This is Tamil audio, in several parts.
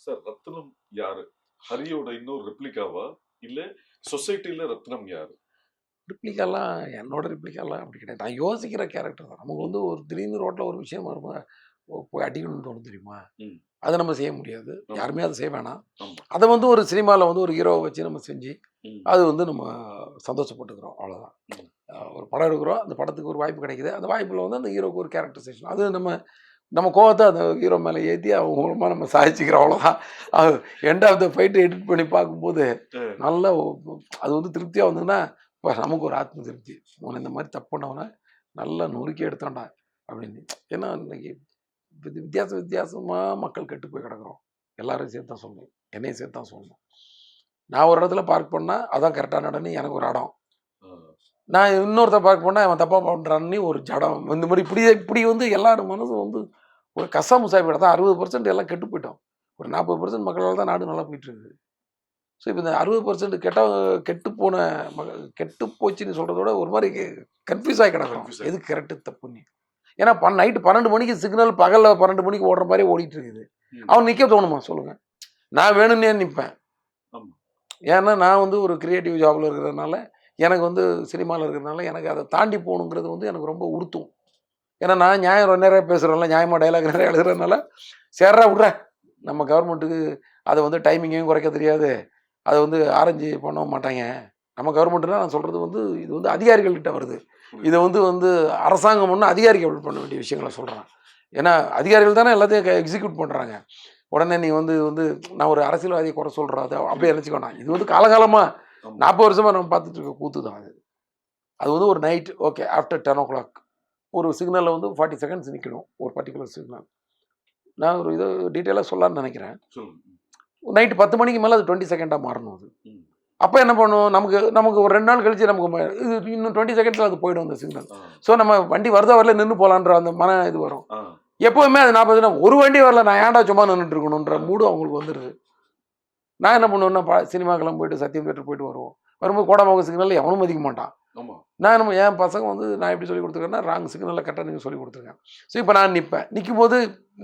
சார் ரத்னம் யாரு? ஹரியோட இன்னொரு ரெப்ளிகாவா இல்ல சொசைட்டில ரத்னம் யாரு? ரிப்ளிகாலாம் என்னோட ரிப்ளிகாலாம் அப்படி கிடையாது. நான் யோசிக்கிற கேரக்டர் தான். நமக்கு வந்து ஒரு திடீர்னு ரோட்டில் ஒரு விஷயம் வரும்போது ஓ, போய் அடிக்கணும்னு தோணும் தெரியுமா. அதை நம்ம செய்ய முடியாது. யாருமே அதை செய்ய வேணாம். அதை வந்து ஒரு சினிமாவில் வந்து ஒரு ஹீரோவை வச்சு நம்ம செஞ்சு. அது வந்து நம்ம சந்தோஷப்பட்டுக்கிறோம். அவ்வளோதான் ஒரு படம் எடுக்கிறோம். அந்த படத்துக்கு ஒரு வாய்ப்பு கிடைக்குது. அந்த வாய்ப்பில் வந்து அந்த ஹீரோக்கு ஒரு கேரக்டரைசேஷன் அது நம்ம நம்ம கோவத்தை அந்த ஹீரோ மேலே ஏற்றி அவங்க மூலமாக நம்ம சாதிச்சுக்கிறோம் அவ்வளோதான் end of the fight edit பண்ணி பார்க்கும்போது. நல்ல அது வந்து திருப்தியாக வந்ததுன்னா இப்போ நமக்கு ஒரு ஆத்ம திருப்தி உன இந்த மாதிரி தப்பு பண்ணவன நல்லா நொறுக்கி எடுத்தான்டா அப்படின்னு. ஏன்னா இன்னைக்கு வித்தி- வித்தியாச வித்தியாசமாக மக்கள் கெட்டு போய் கிடக்குறோம். எல்லாரும் சேர்த்து தான் சொல்லணும். என்னையும் சேர்த்து தான் சொல்லணும். நான் ஒரு இடத்துல பார்க் பண்ணால் அதான் கரெக்டாக நடன்னு எனக்கு ஒரு இடம். நான் இன்னொருத்த பார்க் பண்ணால் அவன் தப்பாக பண்ணுறான்னு ஒரு ஜடம். இந்த மாதிரி இப்படி இப்படி வந்து எல்லாரும் மனசும் வந்து ஒரு கசா முசாய் தான் அறுபது பர்சன்ட் எல்லாம் கெட்டு போயிட்டோம். ஒரு நாற்பது பர்சன்ட் மக்களால் தான் நாடு நல்லா போயிட்டு இருக்குது. ஸோ இப்போ இந்த அறுபது பர்சன்ட் கெட்ட கெட்டு போன மக கெட்டு போச்சுன்னு சொல்கிறத விட ஒரு மாதிரி கன்ஃபியூஸ் ஆகி ஆகி. எது கரெக்டு தப்புன்னு ஏன்னா பன் நைட்டு பன்னெண்டு மணிக்கு சிக்னல் பகலில் பன்னெண்டு மணிக்கு ஓடுற மாதிரி ஓடிட்டு இருக்குது. அவன் நிற்க தோணுமா? சொல்லுங்கள் நான் வேணும்னே நிற்பேன். ஏன்னா நான் வந்து ஒரு கிரியேட்டிவ் ஜாபில் இருக்கிறதுனால எனக்கு வந்து சினிமாவில் இருக்கிறதுனால எனக்கு அதை தாண்டி போகணுங்கிறது வந்து எனக்கு ரொம்ப உறுத்தும். ஏன்னா நான் நியாயம் நிறைய பேசுகிறேன்ல நியாயமாக டைலாக் நிறைய எழுதுறதுனால. சேர்றா விட்றேன் நம்ம கவர்மெண்ட்டுக்கு அதை வந்து டைமிங்கையும் குறைக்க தெரியாது. அதை வந்து ஆரஞ்சு பண்ண மாட்டாங்க. நம்ம கவர்மெண்ட்னா நான் சொல்கிறது வந்து இது வந்து அதிகாரிகள்கிட்ட வருது. இதை வந்து வந்து அரசாங்கம் ஒன்று அதிகாரிகள் பண்ண வேண்டிய விஷயங்களை சொல்கிறேன் ஏன்னா அதிகாரிகள் தானே எல்லாத்தையும் எக்ஸிக்யூட் பண்ணுறாங்க உடனே நீ வந்து வந்து நான் ஒரு அரசியல்வாதியை குறை சொல்கிறேன் அதை அப்படியே நினச்சிக்கோண்ணா இது வந்து காலகாலமாக. நாற்பது வருஷமாக நம்ம பார்த்துட்டு இருக்க கூத்து தான் அது. அது வந்து ஒரு night okay after ten o'clock ஒரு சிக்னலில் வந்து ஃபார்ட்டி செகண்ட்ஸ் நிற்கணும் ஒரு பர்டிகுலர் சிக்னல் நான் ஒரு இது டீட்டெயிலாக சொல்லலாம்னு நினைக்கிறேன். நைட்டு பத்து மணிக்கு மேலே அது டுவெண்ட்டி செகண்டாக மாறணும் அது. அப்போ என்ன பண்ணுவோம்? நமக்கு நமக்கு ஒரு ரெண்டு நாள் கழிச்சு நமக்கு இது இன்னும் டுவெண்ட்டி செகண்ட்ஸில் அது போயிடும் அந்த சிக்னல். ஸோ நம்ம வண்டி வருதா வரல நின்று போகலான்ற அந்த மன இது வரும். எப்போவுமே அது நாற்பது ஒரு வண்டி வரல நான் ஏன்டா சும்மா நின்றுட்டு இருக்கணுன்ற மூடு அவங்களுக்கு வந்துடுது நான் என்ன பண்ணுவேன்னா சினிமாக்கெல்லாம் போயிட்டு சத்தியம் தேட்டர் போயிட்டு வருவோம். வரும்போது கோடமாக சிக்னலில் எவனும் மதிக்க மாட்டான். நான் நம்ம என் பசங்க வந்து நான் எப்படி சொல்லி கொடுத்துருக்கேன்னா ராங் சிக்னலில் கரெக்டாக நீங்கள் சொல்லி கொடுத்துருக்கேன் ஸோ இப்போ நான் நிற்பேன் நிற்கும் போது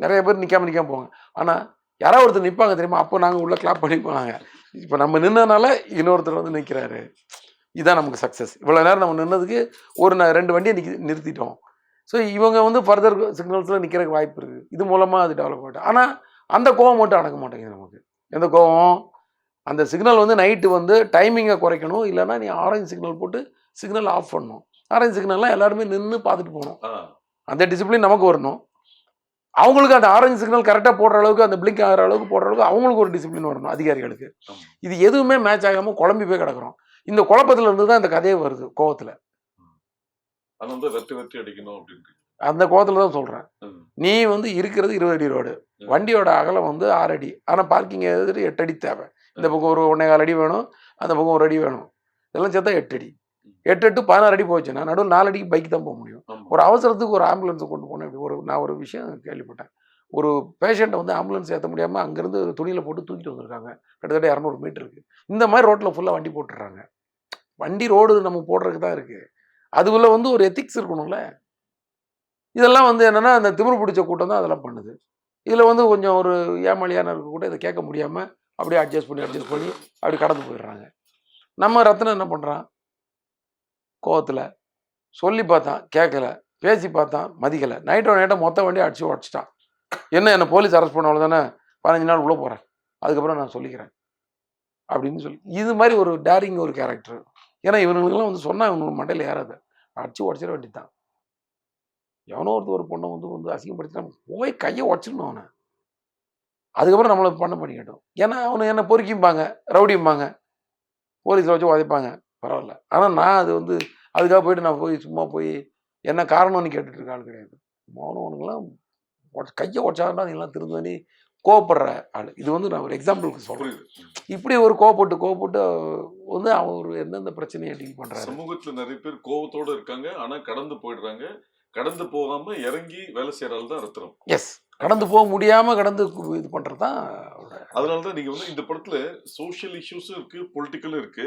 நிறைய பேர் நிற்காம நிற்காம போவாங்க. ஆனால் யாராவது ஒருத்தர் நிற்பாங்க தெரியுமா? அப்போ நாங்கள் உள்ளே கிளாப் பண்ணி போனாங்க இப்போ நம்ம நின்னனால இன்னொருத்தர் வந்து நிற்கிறாரு இதுதான் நமக்கு சக்ஸஸ் இவ்வளோ நேரம் நம்ம நின்னதுக்கு ஒரு ந- ரெண்டு வண்டியை நிக்க நிறுத்திட்டோம். ஸோ இவங்க வந்து ஃபர்தர் சிக்னல்ஸில் நிற்கிறதுக்கு வாய்ப்பு இருக்குது இது மூலமாக அது டெவலப் ஆகிட்டு ஆனால் அந்த கோவம் மட்டும் அடக்க மாட்டேங்குது நமக்கு. எந்த கோவம்? அந்த சிக்னல் வந்து நைட்டு வந்து டைமிங்கை குறைக்கணும். இல்லைன்னா நீ ஆரஞ்சு சிக்னல் போட்டு சிக்னல் ஆஃப் பண்ணணும் ஆரஞ்சு சிக்னல்லாம் எல்லாருமே நின்று பார்த்துட்டு போகணும். அந்த டிசிப்ளின் நமக்கு வரணும். அவங்களுக்கு அந்த ஆரஞ்சு சிக்னல் கரெக்டாக போடுற அளவுக்கு அந்த பிளிங்க் ஆகிற அளவுக்கு போடுற அளவுக்கு அவங்களுக்கு ஒரு டிசிப்ளின் வரணும் அதிகாரிகளுக்கு. இது எதுவுமே மேட்ச் ஆகாமல் குழம்பி போய் கிடக்குறோம். இந்த குழப்பத்துல இருந்து தான் இந்த கதையே வருது கோவத்தில். அந்த கோவத்தில் தான் சொல்கிறேன். நீ வந்து இருக்கிறது இருபது அடி ரோடு. வண்டியோட அகலம் வந்து ஆறு அடி. ஆனால் பார்க்கிங் எட்டு அடி தேவை. இந்த பக்கம் ஒரு ஒன்றே கால் அடி வேணும் அந்த பக்கம் ஒரு அடி வேணும். இதெல்லாம் சேர்த்தா எட்டு அடி. எட்டு எட்டு பதினாறு அடி போச்சுன்னா நடுவில் நாலு அடிக்கு பைக் தான் போக முடியும். ஒரு அவசரத்துக்கு ஒரு ஆம்புலன்ஸை கொண்டு போனேன். இப்படி ஒரு நான் ஒரு விஷயம் கேள்விப்பட்டேன். ஒரு பேஷண்ட்டை வந்து ஆம்புலன்ஸ் ஏற்ற முடியாமல் அங்கேருந்து துணியில் போட்டு தூக்கிட்டு வந்திருக்காங்க. கிட்டத்தட்ட இரநூறு மீட்டருக்கு இந்த மாதிரி ரோட்டில் ஃபுல்லாக வண்டி போட்டுடுறாங்க வண்டி ரோடு நம்ம போடுறதுக்கு தான் இருக்குது அதுக்குள்ளே வந்து ஒரு எத்திக்ஸ் இருக்கணும்ல. இதெல்லாம் வந்து என்னென்னா அந்த திமிரு பிடிச்ச கூட்டம் தான் அதெல்லாம் பண்ணுது. இதில் வந்து கொஞ்சம் ஒரு ஏமாளியான இருக்க கூட இதை கேட்க முடியாமல் அப்படியே அட்ஜஸ்ட் பண்ணி அட்ஜஸ்ட் பண்ணி அப்படி கடந்து போயிடுறாங்க. நம்ம ரத்னம் என்ன பண்ணுறான் கோவத்தில் சொல்லி பார்த்தான் கேட்கல பேசி பார்த்தான் மதிக்கலை. நைட்டோ நைட்டோ மொத்த வண்டி அடிச்சு உடச்சிட்டான். என்ன என்னை போலீஸ் அரெஸ்ட் பண்ண தானே பதினஞ்சு நாள் உள்ளே போகிறேன் அதுக்கப்புறம் நான் சொல்லிக்கிறேன். அப்படின்னு சொல்லி இது மாதிரி ஒரு டேரிங் ஒரு கேரக்டர் ஏன்னா இவனுங்களுக்குலாம் வந்து சொன்னால் இவனுக்கு மண்டையில் ஏறாது. அடிச்சு உடச்சிட வேண்டியதுதான். எவனோ ஒருத்தர் ஒரு பொண்ணை வந்து வந்து அசிங்கப்படுத்தினா போய் கையை உடச்சிடணும் அவனை. அதுக்கப்புறம் நம்மளை பண்ண பண்ணிக்கட்டும். ஏன்னா அவனை என்ன பொறுக்கிம்பாங்க ரவுடிம்பாங்க. போலீஸில் வச்சு உதைப்பாங்க. பரவாயில்ல. ஆனால் நான் அது வந்து அதுக்காக போயிட்டு நான் போய் சும்மா போய் என்ன காரணம்னு கேட்டுட்டு ஆள் கிடையாது. மௌனவனுங்களாம் கையை உடச்சாதான் நீங்களாம் திருந்தனி கோவப்படுற ஆள். இது வந்து நான் ஒரு எக்ஸாம்பிளுக்கு சொல்கிறேன். இப்படி ஒரு கோவப்பட்டு கோவப்பட்டு வந்து அவன் ஒரு எந்தெந்த பிரச்சனையை டீல் பண்ணுறாரு சமூகத்துல நிறைய பேர் கோவத்தோட இருக்காங்க. ஆனா கடந்து போயிடுறாங்க. கடந்து போகாம இறங்கி வேலை செய்யற ஆள் தான் ரத்னம். எஸ் கடந்து போக முடியாமல் கடந்து இது பண்ணுறது தான் அவரோட அதனாலதான் நீங்க வந்து இந்த படத்துல சோஷியல் இஷ்யூஸும் இருக்கு பொலிட்டிக்கலும் இருக்கு.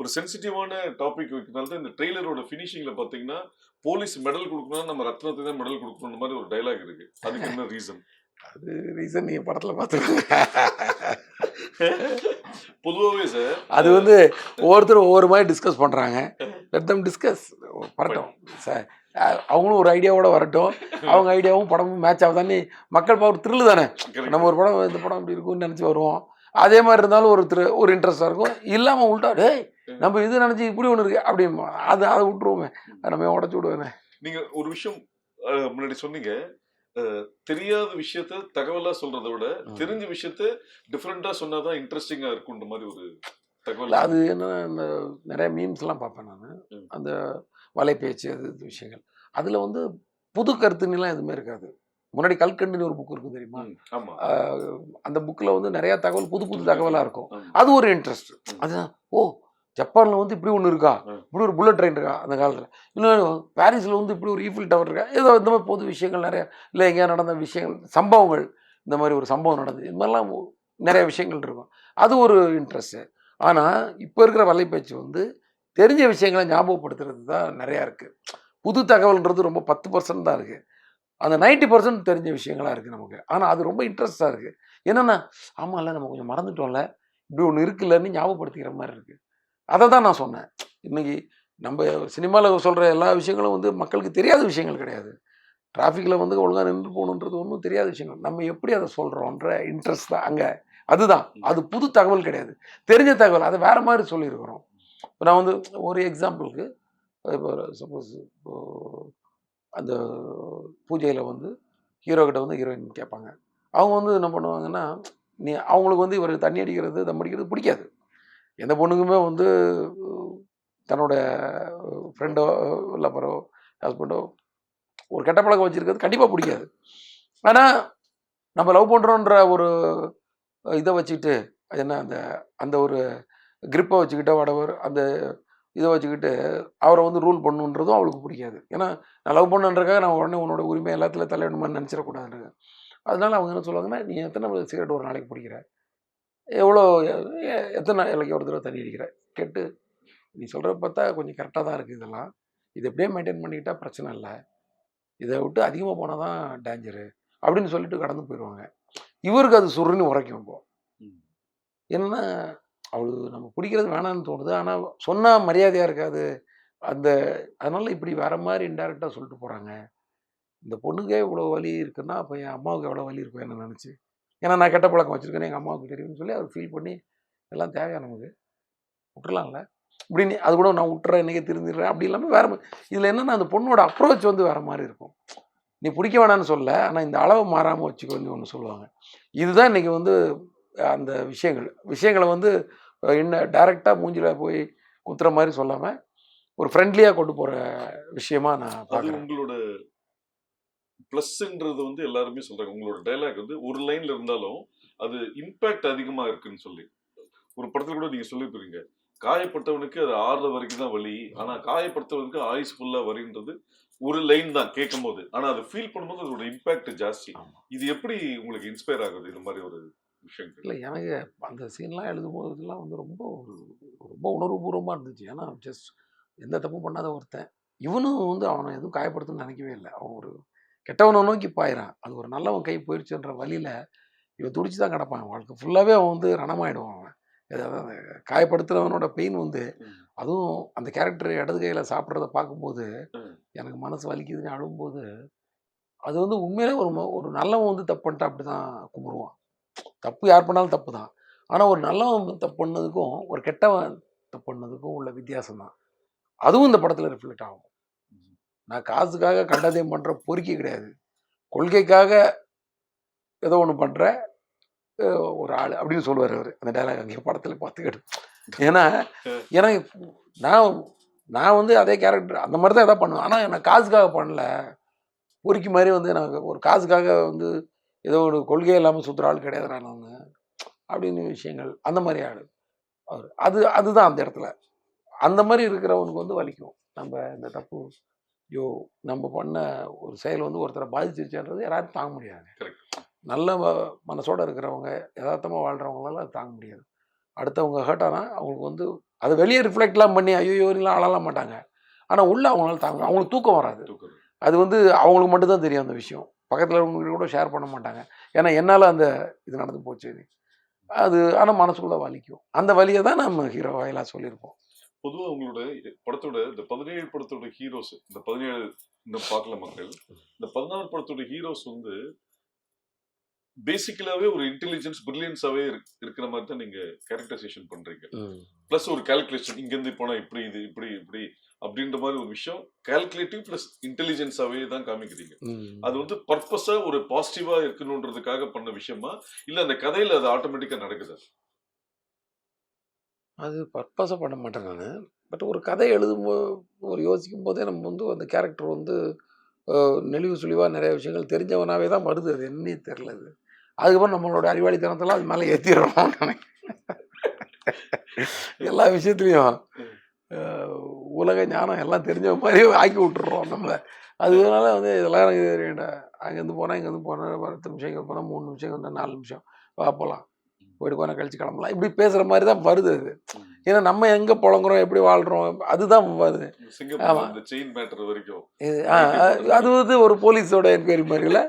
ஒரு சென்சிட்டிவான டாபிக் வைக்கிறதுனால தான் இந்த ட்ரெய்லரோட ஃபினிஷிங்ல பாத்தீங்கன்னா போலீஸ் மெடல் கொடுக்கணும்னா நம்ம ரத்னத்துக்கு தான் மெடல் கொடுக்கணும் மாதிரி ஒரு டைலாக் இருக்கு. அதுக்கு என்ன ரீசன் அது ரீசன் நீங்கள் படத்தில் பார்த்துருக்கோங்க பொதுவாகவே சார் அது வந்து ஒவ்வொருத்தரும் ஒவ்வொரு மாதிரி டிஸ்கஸ் பண்ணுறாங்க லெட் தம் டிஸ்கஸ் வரட்டும். சார் அவங்களும் ஒரு ஐடியாவோட வரட்டும். அவங்க ஐடியாவும் படமும் மேட்ச் ஆகுதானே மக்கள் பார்க்க த்ரில்லு தானே. நம்ம ஒரு படம் இந்த படம் இப்படி இருக்கும்னு நினச்சி வருவோம். அதே மாதிரி இருந்தாலும் ஒரு திரு ஒரு இன்ட்ரெஸ்டாக இருக்கும். இல்லாமல் உள்ட்டா டேய் நம்ம இது நினச்சி இப்படி ஒன்று இருக்கு அப்படி அது அதை விட்டுருவோமே. அதை நம்ம உடச்சி விடுவேனே? நீங்க ஒரு விஷயம் முன்னாடி சொன்னீங்க. தெரியாத விஷயத்த தகவலா சொல்றதை விட. தெரிஞ்ச விஷயத்த டிஃப்ரெண்டா சொன்னாதான் இன்ட்ரெஸ்டிங்கா இருக்குன்ற மாதிரி ஒரு தகவல் அது என்ன இந்த நிறைய மீம்ஸ்லாம் பார்ப்பேன் நான். அந்த வலைபேச்சு அது விஷயங்கள். அதில் வந்து புது கருத்துன்னுலாம் எதுவுமே இருக்காது. முன்னாடி கல்கண்டுன்னு ஒரு புக் இருக்கும் தெரியுமா? அந்த புக்கில் வந்து நிறையா தகவல் புது புது தகவலாக இருக்கும். அது ஒரு இன்ட்ரெஸ்ட் அதுதான் ஓ ஜப்பானில் வந்து இப்படி ஒன்று இருக்கா. இப்படி ஒரு புல்லட் ட்ரெயின் இருக்கா அந்த காலத்தில்? இன்னும் பாரிஸில் வந்து இப்படி ஒரு ஈஃபில் டவர் இருக்கா? ஏதோ இந்த மாதிரி பொது விஷயங்கள் நிறைய இல்லை எங்கேயா நடந்த விஷயங்கள் சம்பவங்கள் இந்த மாதிரி ஒரு சம்பவம் நடந்தது. இது மாதிரிலாம் நிறைய விஷயங்கள் இருக்கும். அது ஒரு இன்ட்ரெஸ்ட்டு ஆனால் இப்போ இருக்கிற வலைப்பேச்சு வந்து தெரிஞ்ச விஷயங்களை ஞாபகப்படுத்துறது தான் நிறையா இருக்குது புது தகவல்ன்றது ரொம்ப பத்து பர்சன்ட் தான் இருக்குது அந்த 90% பர்சன்ட் தெரிஞ்ச விஷயங்களா இருக்குது நமக்கு. ஆனால் அது ரொம்ப இன்ட்ரெஸ்டாக இருக்குது என்னென்னா ஆமாம்ல நம்ம கொஞ்சம் மறந்துட்டோம்ல. இப்படி ஒன்று இருக்குல்லன்னு ஞாபகப்படுத்திக்கிற மாதிரி இருக்குது அதை தான் நான் சொன்னேன். இன்றைக்கி நம்ம சினிமாவில் சொல்கிற எல்லா விஷயங்களும் வந்து மக்களுக்கு தெரியாத விஷயங்கள் கிடையாது. டிராஃபிக்கில் வந்து ஒழுங்காக நின்று போகணுன்றது ஒன்றும் தெரியாத விஷயங்கள். நம்ம எப்படி அதை சொல்கிறோன்ற இன்ட்ரெஸ்ட் தான் அங்கே. அதுதான். அது புது தகவல் கிடையாது. தெரிஞ்ச தகவல். அதை வேறு மாதிரி சொல்லியிருக்கிறோம். இப்போ நான் வந்து ஒரு எக்ஸாம்பிளுக்கு இப்போ சப்போஸ் இப்போ அந்த பூஜையில் வந்து ஹீரோக்கிட்ட வந்து ஹீரோயின் கேட்பாங்க. அவங்க வந்து என்ன பண்ணுவாங்கன்னா நீ அவங்களுக்கு வந்து இவர் தண்ணி அடிக்கிறது தம் அடிக்கிறது பிடிக்காது. எந்த பொண்ணுக்குமே வந்து தன்னோட ஃப்ரெண்டோ லப்பரோ ஹஸ்பண்டோ ஒரு கெட்ட பழக்கம் வச்சுருக்கிறது கண்டிப்பாக பிடிக்காது. ஆனால் நம்ம லவ் பண்ணுறோன்ற ஒரு இதை வச்சுக்கிட்டு அது என்ன அந்த அந்த ஒரு கிரிப்பை வச்சுக்கிட்டோ வடவர் அந்த இதை வச்சுக்கிட்டு அவரை வந்து ரூல் பண்ணுன்றதும் அவளுக்கு பிடிக்காது. ஏன்னா நான் லவ் பண்ணுன்றக்காக நான் உடனே உன்னோட உரிமை எல்லாத்துல தலையிடணுமான்னு நினச்சிடக்கூடாதுன்னு அதனால அவங்க என்ன சொல்லுவாங்கன்னா நீ எத்தனை சிகரெட் ஒரு நாளைக்கு பிடிக்கிற எவ்வளோ எத்தனை நாளைக்கு ஒரு தடவை தண்ணி அடிக்கிற? கேட்டு நீ சொல்கிற பார்த்தா கொஞ்சம் கரெக்டாக தான் இருக்குது இதெல்லாம். இது எப்படியே மெயின்டைன் பண்ணிக்கிட்டா பிரச்சனை இல்லை. இதை விட்டு அதிகமாக போனால் தான் டேஞ்சரு அப்படின்னு சொல்லிட்டு கடந்து போயிடுவாங்க இவருக்கு அது சுருன்னு உரைக்கும் இப்போ. ம். என்னன்னா அவளுக்கு நம்ம பிடிக்கிறது வேணாம்னு தோணுது. ஆனால் சொன்னால் மரியாதையாக இருக்காது. அந்த அதனால இப்படி வேற மாதிரி இன்டெரக்டாக சொல்லிட்டு போகிறாங்க இந்த பொண்ணுக்கே இவ்வளோ வலி இருக்குன்னா அப்போ என் அம்மாவுக்கு எவ்வளோ வலி இருக்கும் என்ன நினச்சி? ஏன்னா நான் கெட்ட பழக்கம் வச்சுருக்கேன்னு எங்கள் அம்மாவுக்கு தெரியும்னு சொல்லி அவர் ஃபீல் பண்ணி எல்லாம் தேவையா நமக்கு? விட்டுறலாம்ல? இப்படின்னு அது கூட நான் விட்டுறேன் இன்றைக்கி திருந்திடுறேன். அப்படி இல்லாமல் வேற இதில் என்னன்னா அந்த பொண்ணோட அப்ரோச் வந்து வேற மாதிரி இருக்கும். நீ பிடிக்க வேணாம்னு சொல்ல ஆனால் இந்த அளவு மாறாமல் வச்சுக்கோன்னு ஒன்று சொல்லுவாங்க. இதுதான் இன்றைக்கி வந்து அந்த விஷயங்கள். விஷயங்களை வந்து இன்னும் டைரெக்டாக மூஞ்சில போய் குத்துற மாதிரி சொல்லாமல் ஒரு ஃப்ரெண்ட்லியாக கொண்டு போகிற விஷயமா நான் பார்க்குறேன் உங்களோட பிளஸ்ன்றது வந்து எல்லாருமே சொல்றாங்க. உங்களோட டைலாக் வந்து ஒரு லைன்ல இருந்தாலும் அது இம்பாக்ட் அதிகமா இருக்குன்னு சொல்லி. ஒரு படத்துல கூட நீங்க சொல்லிருப்பீங்க காயப்பட்டவனுக்கு அது ஆறுற வரைக்கும் தான் வலி. ஆனா காயப்படுத்தவனுக்கு ஆயுஸ் ஃபுல்லா வரின்றது ஒரு லைன் தான் கேட்கும் போது ஆனா அதை ஃபீல் பண்ணும்போது அதோட இம்பாக்ட் ஜாஸ்தி. இது எப்படி உங்களுக்கு இன்ஸ்பயர் ஆகுது? இந்த மாதிரி ஒரு விஷயங்கள். இல்லை எனக்கு அந்த சீன்லாம் எழுதும்போது இதெல்லாம் வந்து ரொம்ப ஒரு ரொம்ப உணர்வுபூர்வமாக இருந்துச்சு. ஏன்னா ஜஸ்ட் எந்த தப்பும் பண்ணாத ஒருத்தன். இவனும் வந்து அவனை எதுவும் காயப்படுத்தணும்னு நினைக்கவே இல்லை. அவன் ஒரு கெட்டவனை நோக்கி பாயிறான். அது ஒரு நல்லவன் கை போயிடுச்சுன்ற வழியில் இவன் துடிச்சு தான் கிடப்பான். வாழ்க்கை ஃபுல்லாகவே அவன் வந்து ரணமாயிடுவான் அவன். காயப்படுத்துறவனோட பெயின் வந்து. அதுவும் அந்த கேரக்டர் இடது கையில் சாப்பிட்றத பார்க்கும்போது. எனக்கு மனசு வலிக்குதுன்னு அழும்போது அது வந்து உண்மையிலே ஒரு ஒரு நல்லவன் வந்து தப்பு பண்ணிட்டா அப்படி தான் கும்பிடுவான். தப்பு யார் பண்ணாலும் தப்பு தான். ஆனால் ஒரு நல்லவன் தப்பு பண்ணதுக்கும் ஒரு கெட்டவன் தப்பு பண்ணதுக்கும் உள்ள வித்தியாசம் தான் அதுவும் இந்த படத்தில் ரிஃப்ளெக்ட் ஆகும். நான் காசுக்காக கண்டதையும் பண்ணுற பொறுக்கி கிடையாது. கொள்கைக்காக ஏதோ ஒன்று பண்ணுற ஒரு ஆள் அப்படின்னு சொல்லுவார் அவர். அந்த டைலாக் அங்கே படத்தில் பார்த்துக்கிட்டு ஏன்னா ஏன்னா நான் நான் வந்து அதே கேரக்டர் அந்த மாதிரி தான் எதாவது பண்ணுவேன். ஆனால் நான் காசுக்காக பண்ணல. பொறுக்கி மாதிரி வந்து எனக்கு ஒரு காசுக்காக வந்து ஏதோ ஒரு கொள்கை இல்லாமல் சுற்றுற ஆள் கிடையாது நான் ஒன்று அப்படின்னு விஷயங்கள் அந்த மாதிரி ஆள். அவர். அது அதுதான் அந்த இடத்துல. அந்த மாதிரி இருக்கிறவனுக்கு வந்து வலிக்கும். நம்ம இந்த தப்பு ஐயோ நம்ம பண்ண ஒரு செயல் வந்து ஒருத்தரை பாதிச்சிருச்சுன்றது யாராரும் தாங்க முடியாது. நல்ல மனசோட இருக்கிறவங்க யதார்த்தமாக வாழ்கிறவங்களால அது தாங்க முடியாது. அடுத்தவங்க ஹர்ட் ஆனால் அவங்களுக்கு வந்து அதை வெளியே ரிஃப்ளெக்ட்லாம் பண்ணி ஐயோலாம் அழலாம் மாட்டாங்க. ஆனால் உள்ள அவங்களால தாங்க அவங்களுக்கு தூக்கம் வராது. அது வந்து அவங்களுக்கு மட்டும்தான் தெரியும் அந்த விஷயம். பக்கத்தில் இருக்கவங்க கூட ஷேர் பண்ண மாட்டாங்க. ஏன்னா என்னால் அந்த இது நடந்து போச்சு. அது ஆனால் மனசுக்குள்ள வலிக்கும். அந்த வலியை தான் நம்ம ஹீரோ வாயிலாக சொல்லியிருப்போம். பொதுவா உங்களோட படத்தோட இந்த பதினேழு படத்தோட ஹீரோஸ் இந்த பதினேழு இந்த பார்க்கல மக்கள். இந்த பதினாறு படத்தோட ஹீரோஸ் வந்து பேசிக்கலாவே ஒரு இன்டெலிஜென்ஸ் பிரில்லியன்ஸாவே இருக்கிற மாதிரி தான் நீங்க கேரக்டரைசேஷன் பண்றீங்க. பிளஸ் ஒரு கால்குலேஷன் இங்க இருந்து போனா இப்படி இது இப்படி இப்படி அப்படின்ற மாதிரி ஒரு விஷயம் கால்குலேட்டிவ் பிளஸ் இன்டெலிஜென்ஸாவே தான் காமிக்கிறீங்க. அது வந்து பர்பஸா ஒரு பாசிட்டிவா இருக்கணுன்றதுக்காக பண்ண விஷயமா? இல்ல அந்த கதையில அது ஆட்டோமேட்டிக்கா நடக்குது? அது பர்பஸாக பண்ண மாட்டேன் நான். பட் ஒரு கதை எழுதும்போது ஒரு யோசிக்கும் போதே நம்ம வந்து அந்த கேரக்டர் வந்து நெளிவு சுழிவாக நிறைய விஷயங்கள் தெரிஞ்சவனாவே தான் வருது. அது என்னே தெரில அது. அதுக்கப்புறம் நம்மளோட அறிவாளித்தனத்தெல்லாம் அது மேலே ஏற்றிடுறோம் எல்லா விஷயத்துலையும் உலக ஞானம் எல்லாம் தெரிஞ்ச மாதிரி ஆக்கி விட்டுறோம் நம்மளை. அதனால வந்து இதெல்லாம் எனக்கு தெரியண்டா அங்கேருந்து போனால் இங்கேருந்து போனால் பத்து நிமிஷம் இங்கே போனால் மூணு நிமிஷம் இங்கே நாலு நிமிஷம். வா போகலாம் போயிட்டு கொஞ்சம் கழிச்சு கிளம்பலாம். இப்படி பேசுகிற மாதிரி தான் வருது அது. ஏன்னா நம்ம எங்கே புழங்குறோம் எப்படி வாழ்கிறோம் அதுதான் வருது. சிங்கப்பூர் ஆமா. இந்த செயின் மேட்டர் வரைக்கும். இது ஆ, அ- அது வந்து ஒரு போலீஸோட என்கொயரி மாதிரி இல்லை.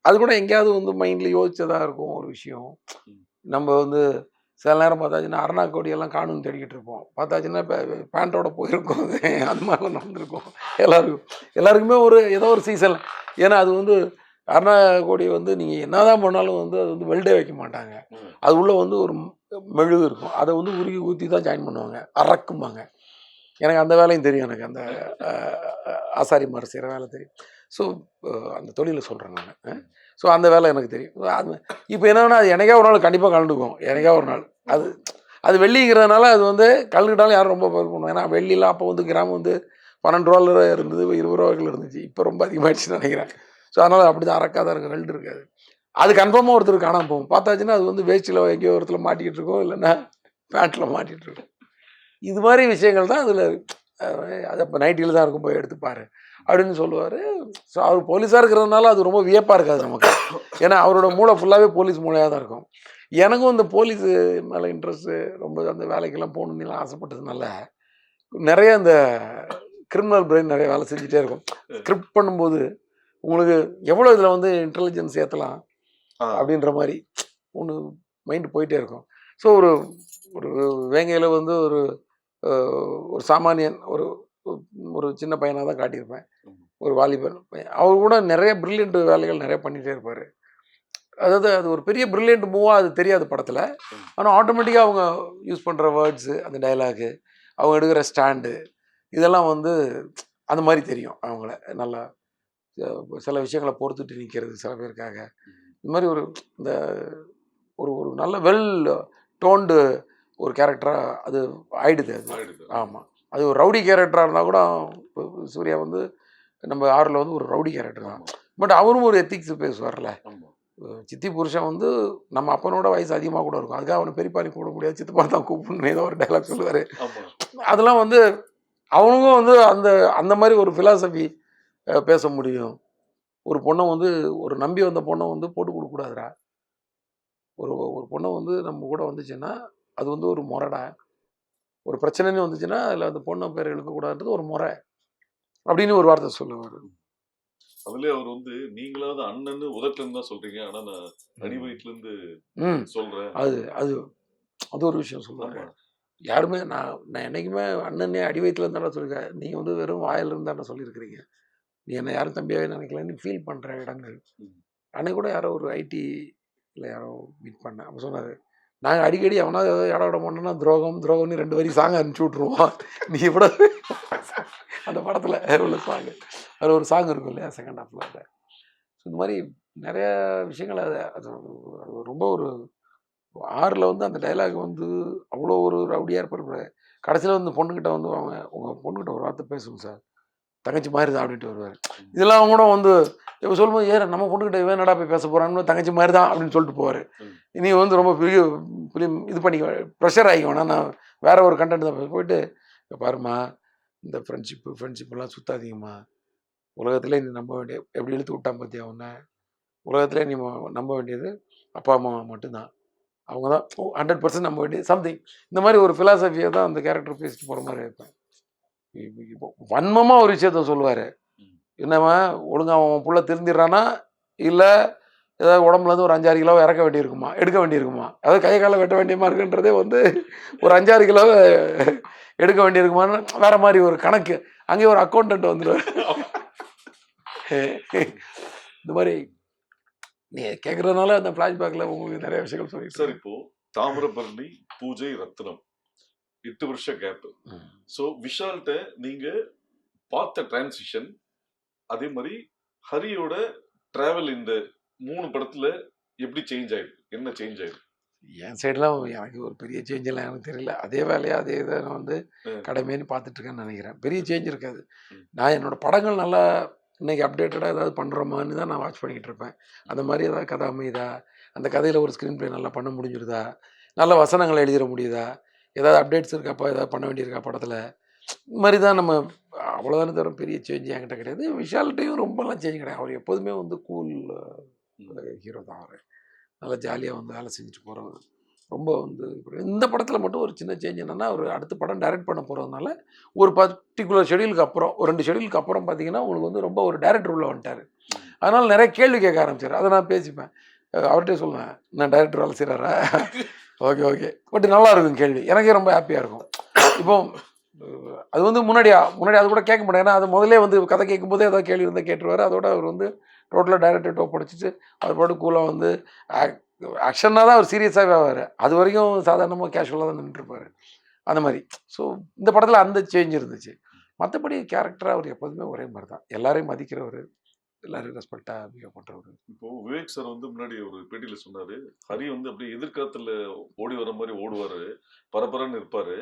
அது கூட எங்கேயாவது வந்து மைண்டில் யோசிச்சதா இருக்கும் ஒரு விஷயம். நம்ம வந்து சில நேரம் பார்த்தாச்சுன்னா அருணா கொடியெல்லாம் காணும்னு தேடிக்கிட்டு இருப்போம். பார்த்தாச்சுன்னா இப்போ பேண்ட்டோட போயிருக்கோம். அது அது மாதிரிலாம் நடந்திருக்கும். எல்லாருக்கும் எல்லாருக்குமே ஒரு ஏதோ ஒரு சீசன் ஏன்னா அது வந்து அருணா கொடி வந்து நீங்கள் என்னதான் பண்ணாலும் வந்து அது வந்து வெல்டே வைக்க மாட்டாங்க. அது உள்ள வந்து ஒரு மெழுகு இருக்கும். அதை வந்து உருகி ஊற்றி தான் ஜாயின் பண்ணுவாங்க. அறக்கும்பாங்க. எனக்கு அந்த வேலையும் தெரியும். எனக்கு அந்த அஹ், ஆசாரி மாதிரி செய்கிற வேலை தெரியும். ஸோ அந்த தொழிலை சொல்கிறேன் நான். ஸோ அந்த வேலை எனக்கு தெரியும். அது இப்போ என்னன்னா அது எனக்கே ஒரு நாள் கண்டிப்பாக கலந்துக்கும் எனக்கே ஒரு நாள். அது அது வெள்ளிங்கிறதுனால அது வந்து கலந்துக்கிட்டாலும் யாரும் ரொம்ப பண்ணுவோம் ஏன்னா வெள்ளிலாம் அப்போ வந்து கிராம் வந்து பன்னெண்டு ரூபால இருந்தது இருபது ரூபாய்கள் இருந்துச்சு. இப்போ ரொம்ப அதிகமாகிடுச்சுன்னு நினைக்கிறேன். ஸோ அதனால் அப்படி தான் அறக்காதான் இருக்கும் வெல்டு இருக்காது. அது கன்ஃபார்மாக ஒருத்தர் காணாம போகும். பார்த்தாச்சுன்னா அது வந்து வேஸ்டில் எங்கேயோ ஒருத்தர் மாட்டிக்கிட்டு இருக்கோம் இல்லைன்னா பேண்ட்டில் மாட்டிகிட்டு இருக்கும் இது மாதிரி விஷயங்கள் தான் அதில் அது அப்போ நைட்டியில் தான் இருக்கும் போய் எடுத்துப்பார் அப்படின்னு சொல்லுவார். ஸோ அவர் போலீஸாக இருக்கிறதுனால அது ரொம்ப வியப்பாக இருக்காது நமக்கு. ஏன்னா அவரோட மூளை ஃபுல்லாகவே போலீஸ் மூளையாக தான் இருக்கும். எனக்கும் இந்த போலீஸு மேலே இன்ட்ரெஸ்ட்டு ரொம்ப அந்த வேலைக்கெல்லாம் போகணுன்னு ஆசைப்பட்டதுனால நிறைய இந்த கிரிமினல் பிரெயின் நிறைய வேலை செஞ்சுட்டே இருக்கும். ஸ்கிரிப்ட் பண்ணும்போது உங்களுக்கு எவ்வளோ இதில் வந்து இன்டெலிஜென்ஸ் ஏற்றலாம். அப்படின்ற மாதிரி ஒன்று மைண்டு போயிட்டே இருக்கும் ஸோ ஒரு ஒரு வேங்கையில் வந்து ஒரு ஒரு சாமானியன் ஒரு ஒரு சின்ன பையனாக தான் காட்டியிருப்பேன். ஒரு வாலிபன் பையன் அவர் கூட நிறைய பிரில்லியன்ட் வேலைகள் நிறைய பண்ணிகிட்டே இருப்பார் அதாவது அது ஒரு பெரிய பிரில்லியன்ட் மூவாக அது தெரியாது படத்தில். ஆனால் ஆட்டோமேட்டிக்காக அவங்க யூஸ் பண்ணுற வேர்ட்ஸு அந்த டயலாகு அவங்க எடுக்கிற ஸ்டாண்டு இதெல்லாம் வந்து அந்த மாதிரி தெரியும் அவங்கள நல்லா சில விஷயங்களை பொறுத்துட்டு நிற்கிறது சில பேருக்காக. இந்த மாதிரி ஒரு இந்த ஒரு ஒரு நல்ல வெல் டோன்டு ஒரு கேரக்டராக அது ஆயிடுது அது. ஆமாம் அது ஒரு ரவுடி கேரக்டராக இருந்தால் கூட சூர்யா வந்து நம்ம ஆறில் வந்து ஒரு ரவுடி கேரக்டர் தான். பட் அவரும் ஒரு எத்திக்ஸ் பேசுவார்ல. சித்தி புருஷன் வந்து நம்ம அப்பனோட வயசு அதிகமாக கூட இருக்கும். அதுக்காக அவனை பெரியப்பாரி கூப்பிட முடியாது. சித்தப்பா தான் கூப்பிடணும் ஏதோ ஒரு டைலாக் சொல்லுவார். அதெல்லாம் வந்து அவனுக்கும் வந்து அந்த அந்த மாதிரி ஒரு ஃபிலாசபி பேச முடியும். ஒரு பொண்ணை வந்து ஒரு நம்பி வந்த பொண்ணை வந்து போட்டு கொடுக்கக்கூடாதுடா ஒரு ஒரு பொண்ணை வந்து நம்ம கூட வந்துச்சுன்னா அது வந்து ஒரு முறைடா. ஒரு பிரச்சனைன்னு வந்துச்சுன்னா அதில் அந்த பொண்ணை பேர் எழுக்கக்கூடாதுன்றது ஒரு முறை அப்படின்னு ஒரு வார்த்தை சொல்லுவார். அதுலயே அவர் வந்து நீங்களாவது அண்ணன்னு உதட்டுன்னு தான் சொல்றீங்க. ஆனா நான் அடி வயிற்றுல இருந்து ம். சொல்றேன். அது அது அது ஒரு விஷயம் ஆமா. யாருமே நான் நான் என்னைக்குமே அண்ணனே அடி வயிற்றுல இருந்தாலும் சொல்லியிருக்கேன் நீங்கள் வந்து வெறும் வாயில இருந்தாண்ட சொல்லியிருக்கிறீங்க நீ என்னை யாரும் தம்பியாகவே நினைக்கலன்னு ஃபீல் பண்ணுற இடங்கள். அன்னைக்கு கூட யாரோ ஒரு ஐடியில் யாரோ மீட் பண்ணேன். அப்போ சொன்னார் நாங்கள் அடிக்கடி அவனா ஏதோ இடம் விட மாட்டோம்னா துரோகம் துரோகம்னு ரெண்டு வரி சாங் அனுப்பிச்சி விட்ருவோம் நீ கூட அந்த படத்தில் உள்ள சாங் அதில் ஒரு சாங் இருக்கும் இல்லையா செகண்ட் ஹாஃபில் அதில் இந்த மாதிரி நிறைய விஷயங்கள் அது அது அது ரொம்ப ஒரு ஆறில் வந்து அந்த டைலாக் வந்து அவ்வளோ ஒரு ரவுடியாக இருப்பார். கடைசியில் வந்து பொண்ணுக்கிட்ட வந்து அவங்க உங்கள் பொண்ணுக்கிட்ட ஒரு வார்த்தை பேசுங்க சார். தங்கச்சி மாதிரி தான் அப்படின்ட்டு வருவார். இதெல்லாம் கூட வந்து இப்போ சொல்லும்போது ஏற நம்ம பொண்ணுக்கிட்ட இவன் என்னடா போய் பேச போகிறான்னு தங்கச்சி மாதிரி தான் அப்படின்னு சொல்லிட்டு போவார். நீ வந்து ரொம்ப பெரிய ஃபிலிம் இது பண்ணிக்க ப்ரெஷர் ஆகிக்க வேணாம் நான் வேற ஒரு கண்டென்ட் தான் போயிட்டு "இங்க பாரும்மா இந்த ஃப்ரெண்ட்ஷிப்பு ஃப்ரெண்ட்ஷிப்பெல்லாம் சுத்தாதீங்கம்மா. உலகத்திலே நீ நம்ப வேண்டிய எப்படி இழுத்து விட்டான் பார்த்தியா உன்னை? உலகத்திலே நீ நம்ப வேண்டியது அப்பா அம்மா மட்டும்தான். அவங்க தான் ஹண்ட்ரட் பர்சன்ட் நம்ப வேண்டியது சம்திங் இந்த மாதிரி ஒரு ஃபிலாசபியை தான் அந்த கேரக்டர் பேசிட்டு போகிற மாதிரி இருப்பேன் இப்போ வன்மமாக ஒரு விஷயத்த சொல்லுவார். ம். என்னவா ஒழுங்கா அவன் புள்ள திருந்திடுறானா இல்லை ஏதாவது உடம்புல இருந்து ஒரு அஞ்சாறு கிலோ இறக்க வேண்டியிருக்குமா? எடுக்க வேண்டியிருக்குமா? அதாவது கை காலை வெட்ட வேண்டியமா இருக்குன்றதே வந்து ஒரு அஞ்சாறு கிலோ எடுக்க வேண்டியிருக்குமான்னு வேற மாதிரி ஒரு கணக்கு. அங்கேயே ஒரு அக்கௌண்டன்ட் வந்துடுவார். இந்த மாதிரி நீ கேட்குறதுனால அந்த ஃப்ளாஷ்பேக்கில் உங்களுக்கு நிறைய விஷயங்கள் சார் சொல்லிட்டு இப்போ தாமிரபரணி பூஜை ரத்னம். எட்டு வருஷ கேப் ம். ஸோ விஷால்கிட்ட நீங்க பார்த்த டிரான்சிஷன் அதே மாதிரி ஹரியோட டிராவல் இந்த மூணு படத்துல எப்படி சேஞ்ச் ஆயிருக்கு என்ன சேஞ்ச் ஆயிருக்கு என் சைடெலாம் எனக்கு ஒரு பெரிய சேஞ்ச் எல்லாம் எனக்கு தெரியல. அதே வேலையா அதே இதை நான் வந்து. கடமைன்னு பார்த்துட்டு இருக்கேன்னு நினைக்கிறேன். பெரிய சேஞ்ச் இருக்காது. நான் என்னோட படங்கள் நல்லா இன்னைக்கு அப்டேட்டடாக ஏதாவது பண்ணுறோமான்னு தான் நான் வாட்ச் பண்ணிக்கிட்டு இருப்பேன். அந்த மாதிரி ஏதாவது கதை அமையுதா? அந்த கதையில் ஒரு ஸ்க்ரீன் ப்ளே நல்லா பண்ண முடிஞ்சிருதா? நல்ல வசனங்கள் எழுதிட முடியுதா? ஏதாவது அப்டேட்ஸ் இருக்காப்பா ஏதாவது பண்ண வேண்டியிருக்கா படத்தில்? இந்த மாதிரி தான் நம்ம அவ்வளோதானே தவிர பெரிய சேஞ்ச் என்கிட்ட கிடையாது. விஷால்ட்டையும் ரொம்பலாம் சேஞ்ச் கிடையாது. அவர் எப்போதுமே வந்து கூல் ஹீரோ தான் அவர். நல்லா ஜாலியாக வந்து வேலை செஞ்சுட்டு போகிறவர் ரொம்ப வந்து இந்த படத்தில் மட்டும் ஒரு சின்ன சேஞ்ச் என்னென்னா அவர் அடுத்த படம் டைரக்ட் பண்ண போகிறதுனால ஒரு பர்டிகுலர் ஷெடியூலுக்கு அப்புறம் ஒரு ரெண்டு ஷெடியூலுக்கு அப்புறம் பார்த்தீங்கன்னா உங்களுக்கு வந்து ரொம்ப ஒரு டேரக்டர் உள்ள வந்துட்டார். அதனால் நிறைய கேள்வி கேட்க ஆரம்பிச்சார். அதை நான் பேசிப்பேன். அஹ் அவர்கிட்டயே சொல்லுவேன் நான் டைரக்டர் வேலை செய்கிறாரா ஓகே ஓகே பட் நல்லா இருக்கும் கேள்வி. எனக்கே ரொம்ப ஹாப்பியாக இருக்கும். இப்போ அது வந்து முன்னாடியா முன்னாடி அது கூட கேட்க மாட்டேன். ஏன்னா அது முதலே வந்து கதை கேட்கும்போதே ஏதாவது கேள்வி இருந்தால் கேட்டுருவார். அதோட அவர் வந்து டோட்டலாக டைரக்டர் டோப் படிச்சுட்டு அவர் பாட்டு கூலாக வந்து ஆக்ஷன்னா தான் அவர் சீரியஸாகவே ஆவார். அது வரைக்கும் சாதாரணமாக கேஷுவலாக தான் நின்றுருப்பார் அந்த மாதிரி. ஸோ இந்த படத்தில் அந்த சேஞ்ச் இருந்துச்சு. மற்றபடி கேரக்டராக அவர் எப்போதுமே ஒரே மாதிரி தான் எல்லாரையும் மதிக்கிறவர். எல்லாரும் ரெஸ்பெக்டாக பிஹேவ் பண்ணுறவர் இப்போ விவேக் சார் வந்து முன்னாடி ஒரு பேட்டியில் சொன்னார் ஹரி வந்து அப்படியே எதிர்காலத்தில் ஓடி வர மாதிரி ஓடுவார் பரபரன்னு இருப்பார்.